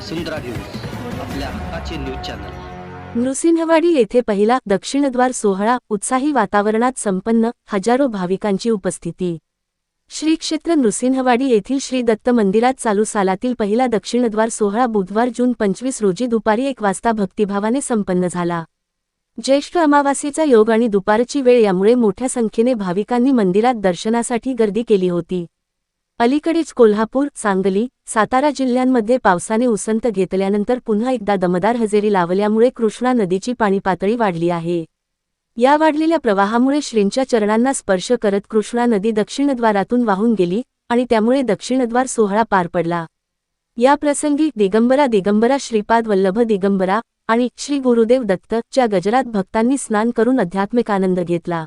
वसुंधरा news आपल्या हक्काचे news channel. Nrusinhwadi येथे पहिला दक्षिणद्वार सोहळा उत्साही वातावरणात संपन्न हजारो भाविकांची उपस्थिती. श्री क्षेत्र नृसिंहवाडी येथील श्री दत्त मंदिरात चालू सालातील पहिला दक्षिणद्वार सोहळा बुधवार जून पंचवीस रोजी दुपारी एक वाजता भक्तिभावाने संपन्न झाला. ज्येष्ठ अमावास्येचा योग आणि दुपारची वेळ यामुळे मोठ्या संख्येने भाविकांनी मंदिरात दर्शनासाठी गर्दी केली होती. अलीकडेच कोल्हापूर सांगली सातारा जिल्ह्यांमध्ये पावसाने उसंत घेतल्यानंतर पुन्हा एकदा दमदार हजेरी लावल्यामुळे कृष्णा नदीची पाणी पातळी वाढली आहे. या वाढलेल्या प्रवाहामुळे श्रींच्या चरणांना स्पर्श करत कृष्णा नदी दक्षिणद्वारातून वाहून गेली आणि त्यामुळे दक्षिणद्वार सोहळा पार पडला. या प्रसंगी दिगंबरा दिगंबरा श्रीपाद वल्लभ दिगंबरा आणि श्री गुरुदेव दत्त च्या गजरात भक्तांनी स्नान करून आध्यात्मिक आनंद घेतला.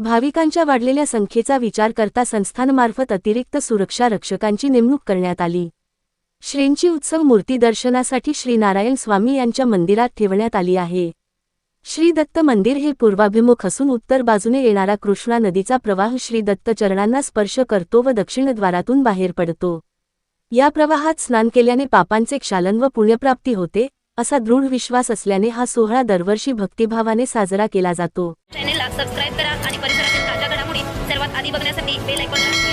भाविकांच्या वाढलेल्या संख्येचा विचार करता संस्थानमार्फत अतिरिक्त सुरक्षा रक्षकांची नेमणूक करण्यात आली. श्रींची उत्सव मूर्ती दर्शनासाठी श्री नारायण स्वामी यांच्या मंदिरात ठेवण्यात आली आहे. श्री दत्त मंदिर हे पूर्वाभिमुख असून उत्तर बाजूने येणारा कृष्णा नदीचा प्रवाह श्री दत्त चरणांना स्पर्श करतो व दक्षिणद्वारातून बाहेर पडतो. या प्रवाहात स्नान केल्याने पापांचे क्षालन व पुण्यप्राप्ती होते असा दृढ विश्वास असल्याने हा सोहळा दरवर्षी भक्तिभावाने साजरा केला जातो. चॅनेलला सबस्क्राईब करा आणि परिसरातील ताज्या घडामोडी सर्वात आधी बघण्यासाठी बेल ऐकून